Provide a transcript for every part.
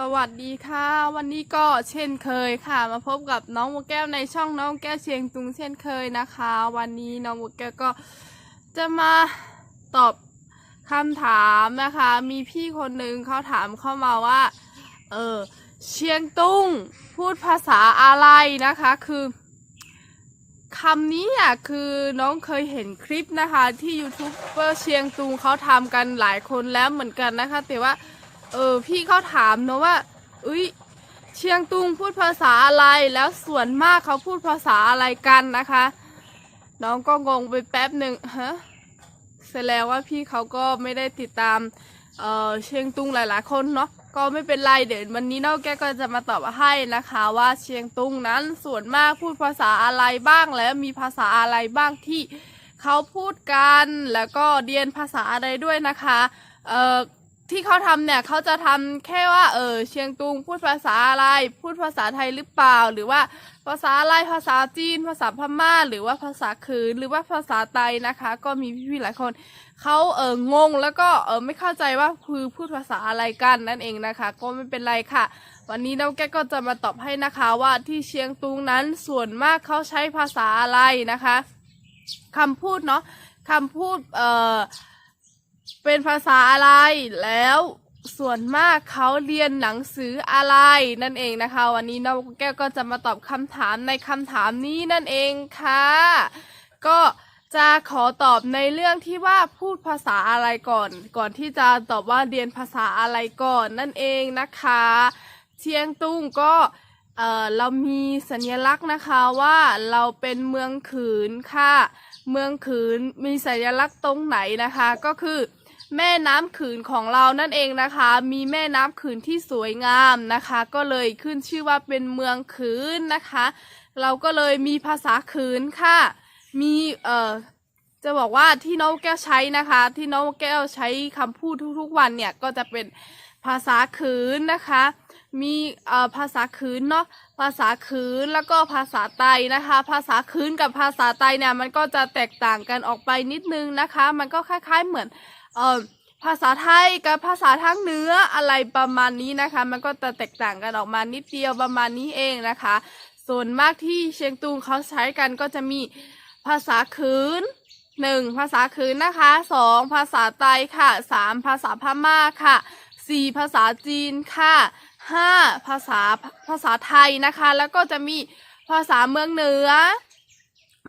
สวัสดีค่ะ วันนี้ก็เช่นเคยค่ะ มาพบกับน้องโมแก้วในช่องน้องแก้วเชียงตุงเช่นเคยนะคะ วันนี้น้องโมแก้วก็จะมาตอบคำถามนะคะ มีพี่คนหนึ่งเขาถามเข้ามาว่า เออเชียงตุงพูดภาษาอะไรนะคะ คือคำนี้อะคือน้องเคยเห็นคลิปนะคะ ที่ยูทูบเบอร์เชียงตุงเขาทำกันหลายคนแล้วเหมือนกันนะคะ แต่ว่า เออพี่เขาถามเนอะว่าอุ้ยเชียงตุงพูดภาษาอะไรแล้วส่วนมากเขาพูดภาษาอะไรกันนะคะ น้องก็งงไปแป๊บหนึ่งฮะเสร็จแล้วว่าพี่เขาก็ไม่ได้ติดตามเออเชียงตุงหลายๆคนเนาะก็ไม่เป็นไรเดี๋ยววันนี้น้องแกก็จะมาตอบให้นะคะ ว่าเชียงตุงนั้นส่วนมากพูดภาษาอะไรบ้างแล้วมีภาษาอะไรบ้างที่เขาพูดกันแล้วก็เรียนภาษาอะไรด้วยนะคะเออ ที่เขาทำเนี่ยเขาจะทำแค่ว่า เออเชียงตุงพูดภาษาอะไร พูดภาษาไทยหรือเปล่า หรือว่าภาษาอะไรภาษาจีน ภาษาพม่า หรือว่าภาษาคืนหรือว่าภาษาไตนะคะ ก็มีพี่ๆหลายคนเขาเอองงแล้วก็เออไม่เข้าใจว่าคือพูดภาษาอะไรกันนั่นเองนะคะ ก็ไม่เป็นไรค่ะ วันนี้น้องแก้ก็จะมาตอบให้นะคะว่าที่เชียงตุงนั้นส่วนมากเขาใช้ภาษาอะไรนะคะคำพูดเนาะคำพูดเอ่อ เป็นภาษาอะไร แล้วส่วนมากเขาเรียนหนังสืออะไรนั่นเองนะคะ วันนี้น้องแก้วก็จะมาตอบคำถามในคำถามนี้นั่นเองค่ะ ก็จะขอตอบในเรื่องที่ว่าพูดภาษาอะไรก่อน ก่อนที่จะตอบว่าเรียนภาษาอะไรก่อนนั่นเองนะคะเชียงตุ้งก็เออเรามีสัญลักษณ์นะคะว่าเราเป็นเมืองขืนค่ะ เมืองขืนมีสัญลักษณ์ตรงไหนนะคะ ก็คือ แม่น้ำขืนของเรานั่นเองนะคะ มีแม่น้ำขืนที่สวยงามนะคะ ก็เลยขึ้นชื่อว่าเป็นเมืองขืนนะคะ เราก็เลยมีภาษาขืนค่ะ มีเอ่อจะบอกว่าที่น้องแก้วใช้นะคะ ที่น้องแก้วใช้คำพูดทุกๆวันเนี่ยก็จะเป็นภาษาขืนนะคะ มีเอ่อภาษาขืนเนาะภาษาขืนแล้วก็ภาษาไตนะคะ ภาษาขืนกับภาษาไตเนี่ยมันก็จะแตกต่างกันออกไปนิดนึงนะคะ มันก็คล้าย ๆเหมือน เอ่อภาษาไทยกับภาษาทางเหนืออะไรประมาณนี้นะคะ มันก็จะแตกต่างกันออกมานิดเดียวประมาณนี้เองนะคะ ส่วนมากที่เชียงตุงเขาใช้กันก็จะมีภาษาขืนหนึ่งภาษาขืนนะคะสองภาษาไตค่ะสามภาษาพม่าค่ะสี่ภาษาจีนค่ะห้าภาษาภาษาไทยนะคะ แล้วก็จะมีภาษาเมืองเหนือ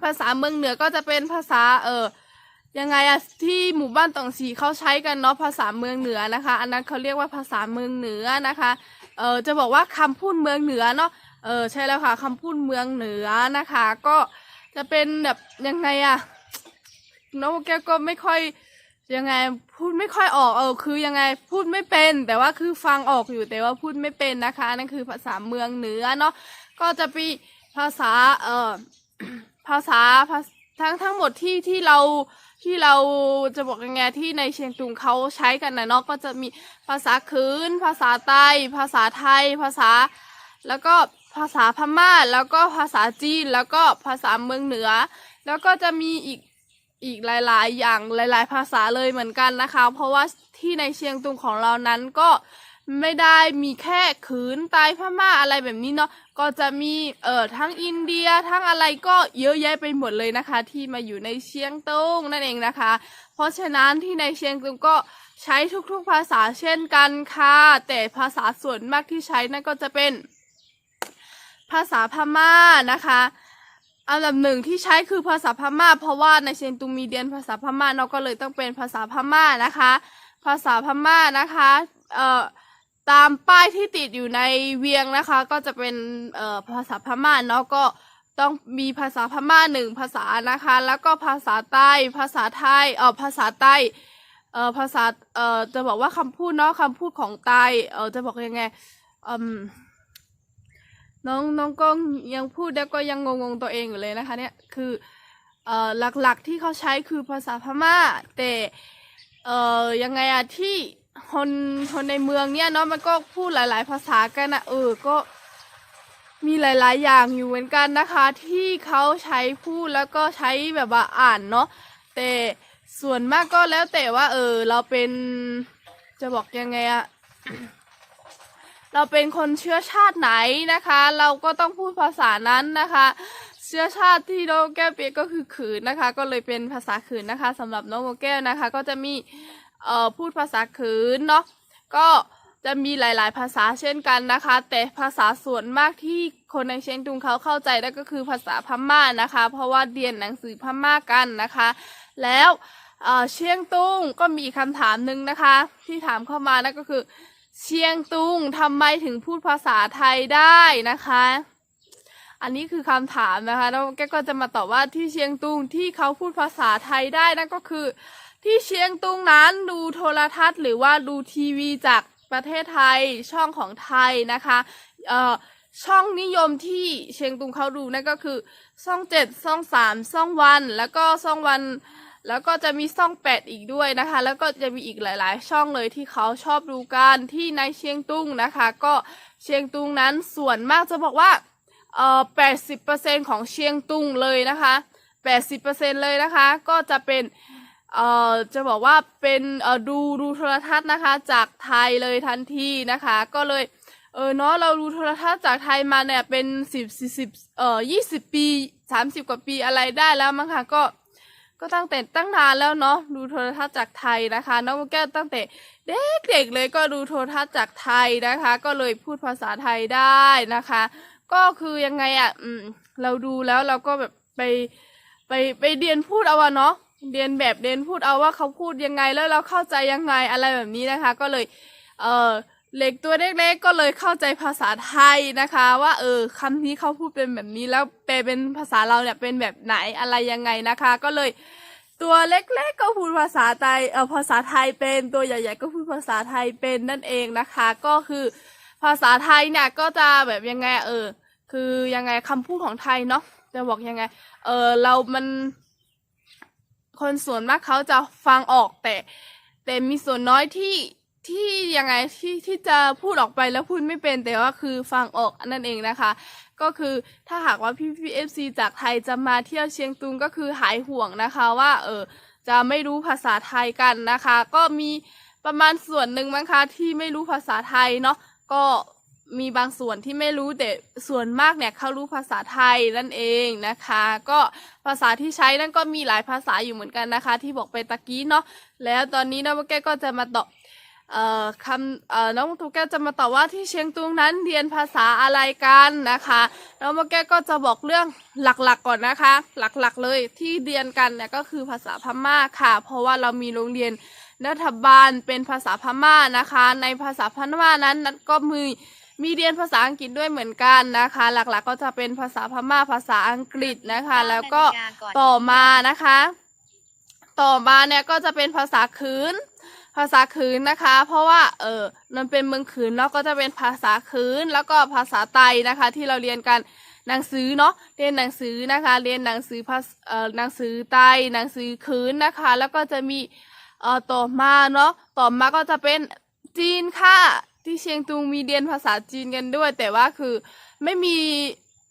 ภาษาเมืองเหนือก็จะเป็นภาษาเออ ยังไงอะที่หมู่บ้านตองสีเขาใช้กันเนาะภาษาเมืองเหนือนะคะ อันนั้นเขาเรียกว่าภาษาเมืองเหนือนะคะเออจะบอกว่าคำพูดเมืองเหนือเนาะเออใช่แล้วค่ะคำพูดเมืองเหนือนะคะ ก็จะเป็นแบบยังไงอะน้องแก้วก็ไม่ค่อยยังไงพูดไม่ค่อยออกเออคือยังไงพูดไม่เป็น แต่ว่าคือฟังออกอยู่แต่ว่าพูดไม่เป็นนะคะนั่นคือภาษาเมืองเหนือเนาะก็จะมีภาษาเออภาษาภาษทั้งทั้งหมดที่ที่เรา ที่เราจะบอกยังไงที่ในเชียงตุงเขาใช้กันนะเนาะก็จะมีภาษาคืน ภาษาใต้ภาษาไทย ภาษา แล้วก็ภาษาพม่า แล้วก็ภาษาจีน แล้วก็ภาษาเมืองเหนือ แล้วก็จะมีอีกอีกหลาย ๆ อย่างหลาย ๆ ภาษาเลยเหมือนกันนะคะ เพราะว่าที่ในเชียงตุงของเรานั้นก็ ไม่ได้มีแค่ขืนไตพม่าอะไรแบบนี้เนาะก็จะมีเอ่อทั้งอินเดียทั้งอะไรก็เยอะแยะไปหมดเลยนะคะ ที่มาอยู่ในเชียงตุงนั่นเองนะคะ เพราะฉะนั้นที่ในเชียงตุงก็ใช้ทุกๆภาษาเช่นกันค่ะ แต่ภาษาส่วนมากที่ใช้นั่นก็จะเป็น ภาษาพม่านะคะอันดับหนึ่งที่ใช้คือภาษาพม่า เพราะว่าในเชียงตุงมีเรียนภาษาพม่าเราก็เลยต้องเป็นภาษาพม่านะคะ ภาษาพม่านะคะ เอ่อ ตามป้ายที่ติดอยู่ในเวียงนะคะ ก็จะเป็นเอ่อภาษาพม่าเนาะก็ต้องมีภาษาพม่าหนึ่งภาษานะคะ แล้วก็ภาษาใต้ภาษาไทยเอ่อภาษาใต้เอ่อภาษาเอ่อจะบอกว่าคำพูดเนาะคำพูดของใต้เอ่อจะบอกยังไงอืมน้องน้องก็ยังพูดแล้วก็ยังงงๆตัวเองอยู่เลยนะคะ เนี่ยคือเอ่อหลักๆที่เขาใช้คือภาษาพม่า แต่เอ่อยังไงอะที่ คนคนในเมืองเนี่ยเนาะมันก็พูดหลาย ๆ ภาษากันนะเออก็มีหลาย ๆ อย่างอยู่เหมือนกันนะคะ ที่เขาใช้พูดแล้วก็ใช้แบบว่าอ่านเนาะแต่ส่วนมากก็แล้วแต่ว่า เออ เราเป็นจะบอกยังไงอะเราเป็นคนเชื้อชาติไหนนะคะ เราก็ต้องพูดภาษานั้นนะคะ เชื้อชาติที่น้องแก้วเปียกก็คือขืนนะคะ ก็เลยเป็นภาษาขืนนะคะสำหรับน้องโมแก้วนะคะ ก็จะมี เอ่อพูดภาษาขืนเนาะก็จะมีหลาย ๆ ภาษาเช่นกันนะคะ แต่ภาษาส่วนมากที่คนในเชียงตุงเขาเข้าใจได้ก็คือภาษาพม่านะคะ เพราะว่าเรียนหนังสือพม่ากันนะคะ แล้วเอ่อเชียงตุงก็มีคำถามหนึ่งนะคะ ที่ถามเข้ามานั่นก็คือ เชียงตุงทำไมถึงพูดภาษาไทยได้นะคะ อันนี้คือคำถามนะคะแล้วแกก็จะมาตอบว่าที่เชียงตุงที่เขาพูดภาษาไทยได้นั่นก็คือ ที่เชียงตุงนั้นดูโทรทัศน์หรือว่าดูทีวีจากประเทศไทยช่องของไทยนะคะเอ่อช่องนิยมที่เชียงตุงเขาดูนั่นก็คือช่องเจ็ดช่องสามช่องวัน แล้วก็ช่องวัน แล้วก็จะมีช่องแปดอีกด้วยนะคะ แล้วก็จะมีอีกหลาย ๆ ช่องเลยที่เขาชอบดูกันที่ในเชียงตุงนะคะ ก็เชียงตุงนั้นส่วนมากจะบอกว่าเอ่อแปดสิบเปอร์เซ็นของเชียงตุงเลยนะคะแปดสิบเปอร์เซ็นเลยนะคะ ก็จะเป็น เอ่อจะบอกว่าเป็นเอ่อดูดูโทรทัศน์นะคะ จากไทยเลยทันทีนะคะ ก็เลยเออเนาะเราดูโทรทัศน์จากไทยมาเนี่ยเป็นสิบสิบสิบเอ่อยี่สิบปีสามสิบกว่าปีอะไรได้แล้วมั้งคะก็ก็ตั้งแต่ตั้งนานแล้วเนาะดูโทรทัศน์จากไทยนะคะน้องแก้วตั้งแต่เด็กๆเลยก็ดูโทรทัศน์จากไทยนะคะ ก็เลยพูดภาษาไทยได้นะคะ ก็คือยังไงอะอืมเราดูแล้วเราก็แบบไปไปไปเรียนพูดเอาอะเนาะ เรียนแบบเรียนพูดเอาว่าเขาพูดยังไงแล้วเราเข้าใจยังไงอะไรแบบนี้นะคะ ก็เลยเออเล็กตัวเล็กๆก็เลยเข้าใจภาษาไทยนะคะ ว่าเออคำนี้เขาพูดเป็นแบบนี้แล้วแปลเป็นภาษาเราเนี่ยเป็นแบบไหนอะไรยังไงนะคะ ก็เลยตัวเล็กๆก็พูดภาษาไทยเออภาษาไทยเป็นตัวใหญ่ๆก็พูดภาษาไทยเป็นนั่นเองนะคะ ก็คือภาษาไทยเนี่ยก็จะแบบยังไงเออคือยังไงคำพูดของไทยเนาะจะบอกยังไงเออเรามัน คนส่วนมากเขาจะฟังออกแต่ แต่มีส่วนน้อยที่ที่ยังไงที่ที่จะพูดออกไปแล้วพูดไม่เป็นแต่ว่าคือฟังออกนั่นเองนะคะ ก็คือถ้าหากว่าพี่พีเอฟซีจากไทยจะมาเที่ยวเชียงตุงก็คือหายห่วงนะคะว่าเออจะไม่รู้ภาษาไทยกันนะคะ ก็มีประมาณส่วนหนึ่งมั้งคะที่ไม่รู้ภาษาไทยเนาะก็ มีบางส่วนที่ไม่รู้แต่ส่วนมากเนี่ยเขารู้ภาษาไทยนั่นเองนะคะ ก็ภาษาที่ใช้นั่นก็มีหลายภาษาอยู่เหมือนกันนะคะ ที่บอกไปตะกี้เนาะแล้วตอนนี้นะว่าแกก็จะมาตอบเอ่อคำเอ่อน้องตุ๊กแกจะมาตอบว่าที่เชียงตุงนั้นเรียนภาษาอะไรกันนะคะแล้วเมื่อกี้ก็จะบอกเรื่องหลักๆก่อนนะคะ หลักๆเลยที่เรียนกันเนี่ยก็คือภาษาพม่าค่ะ เพราะว่าเรามีโรงเรียนรัฐบาลเป็นภาษาพม่านะคะ ในภาษาพม่านั้นนั้นก็มี มีเรียนภาษาอังกฤษด้วยเหมือนกันนะคะ หลักๆก็จะเป็นภาษาพม่าภาษาอังกฤษนะคะ แล้วก็ต่อมานะคะ ต่อมาเนี่ยก็จะเป็นภาษาคืนภาษาคืนนะคะ เพราะว่าเออมันเป็นเมืองคืนแล้วก็จะเป็นภาษาคืนแล้วก็ภาษาไตนะคะ ที่เราเรียนกันหนังสือเนาะเรียนหนังสือนะคะ เรียนหนังสือภาษเอ่อหนังสือไตหนังสือคืนนะคะ แล้วก็จะมีเอ่อต่อมาเนาะต่อมาก็จะเป็นจีนค่ะ ที่เชียงตุงมีเรียนภาษาจีนกันด้วย แต่ว่าคือไม่มี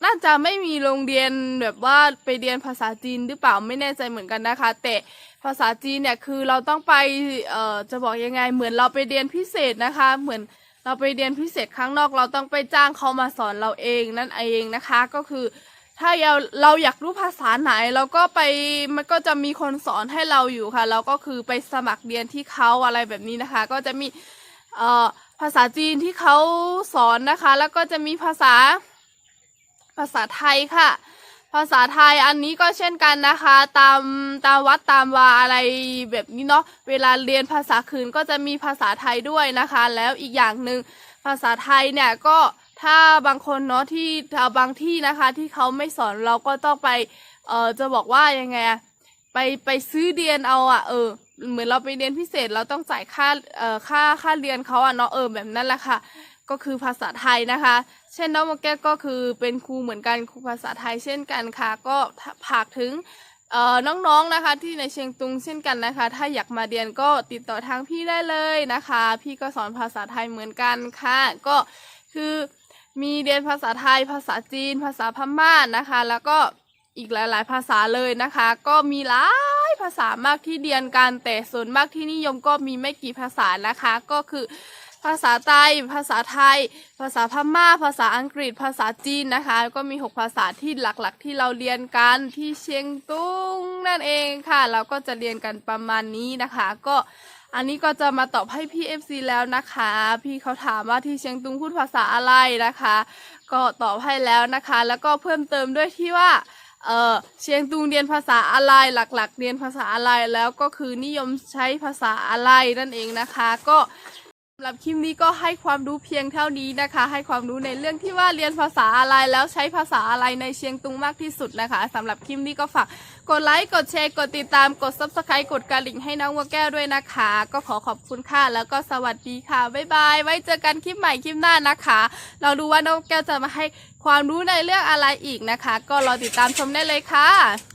น่าจะไม่มีโรงเรียนแบบว่าไปเรียนภาษาจีนหรือเปล่าไม่แน่ใจเหมือนกันนะคะ แต่ภาษาจีนเนี่ยคือเราต้องไปเอ่อจะบอกยังไง เหมือนเราไปเรียนพิเศษนะคะ เหมือนเราไปเรียนพิเศษข้างนอก เราต้องไปจ้างเขามาสอนเราเองนั่นเองนะคะก็คือถ้าเราเราอยากรู้ภาษาไหนเราก็ไปมันก็จะมีคนสอนให้เราอยู่ค่ะ เราก็คือไปสมัครเรียนที่เขาอะไรแบบนี้นะคะ ก็จะมีเอ่อ ภาษาจีนที่เขาสอนนะคะ แล้วก็จะมีภาษาภาษาไทยค่ะ ภาษาไทยอันนี้ก็เช่นกันนะคะ ตามตามวัดตามวาอะไรแบบนี้เนาะเวลาเรียนภาษาคืนก็จะมีภาษาไทยด้วยนะคะ แล้วอีกอย่างหนึ่งภาษาไทยเนี่ยก็ถ้าบางคนเนาะที่บางที่นะคะที่เขาไม่สอนเราก็ต้องไปเออจะบอกว่ายังไงไปไปซื้อเรียนเอาอะเออ เหมือนเราไปเรียนพิเศษเราต้องจ่ายค่าเอ่อค่าค่าเรียนเขาอะเนาะเออแบบนั้นแหละค่ะ ก็คือภาษาไทยนะคะ เช่นน้องโมแก้วก็คือเป็นครูเหมือนกันครูภาษาไทยเช่นกันค่ะ ก็ผากถึงเอ่อน้องๆนะคะที่ในเชียงตุงเช่นกันนะคะ ถ้าอยากมาเรียนก็ติดต่อทางพี่ได้เลยนะคะ พี่ก็สอนภาษาไทยเหมือนกันค่ะ ก็คือมีเรียนภาษาไทย ภาษาจีน ภาษาพม่านะคะ แล้วก็อีกหลาย ๆ ภาษาเลยนะคะ ก็มีหลาย ภาษามากที่เรียนกันแต่ส่วนมากที่นิยมก็มีไม่กี่ภาษานะคะ ก็คือภาษาไทย ภาษาไทย ภาษาพม่า ภาษาอังกฤษ ภาษาจีนนะคะ ก็มี 6 ภาษาที่หลักๆ ที่เราเรียนกันที่เชียงตุงนั่นเองค่ะ เราก็จะเรียนกันประมาณนี้นะคะ ก็อันนี้ก็จะมาตอบให้พี่ FC แล้วนะคะ พี่เขาถามว่าที่เชียงตุงพูดภาษาอะไรนะคะ ก็ตอบให้แล้วนะคะ แล้วก็เพิ่มเติมด้วยที่ว่า เออเชียงตุงเรียนภาษาอะไรหลักๆ เรียนภาษาอะไรแล้วก็คือนิยมใช้ภาษาอะไรนั่นเองนะคะ ก็ สำหรับคลิปนี้ก็ให้ความรู้เพียงเท่านี้นะคะ ให้ความรู้ในเรื่องที่ว่าเรียนภาษาอะไรแล้วใช้ภาษาอะไรในเชียงตุงมากที่สุดนะคะสำหรับคลิปนี้ก็ฝากกดไลค์กดแชร์กดติดตามกด subscribe กดกระดิ่งให้น้องวัวแก้วด้วยนะคะ ก็ขอขอบคุณค่ะแล้วก็สวัสดีค่ะบ๊ายบายไว้เจอกันคลิปใหม่คลิปหน้านะคะเราดูว่าน้องแก้วจะมาให้ความรู้ในเรื่องอะไรอีกนะคะ ก็รอติดตามชมได้เลยค่ะ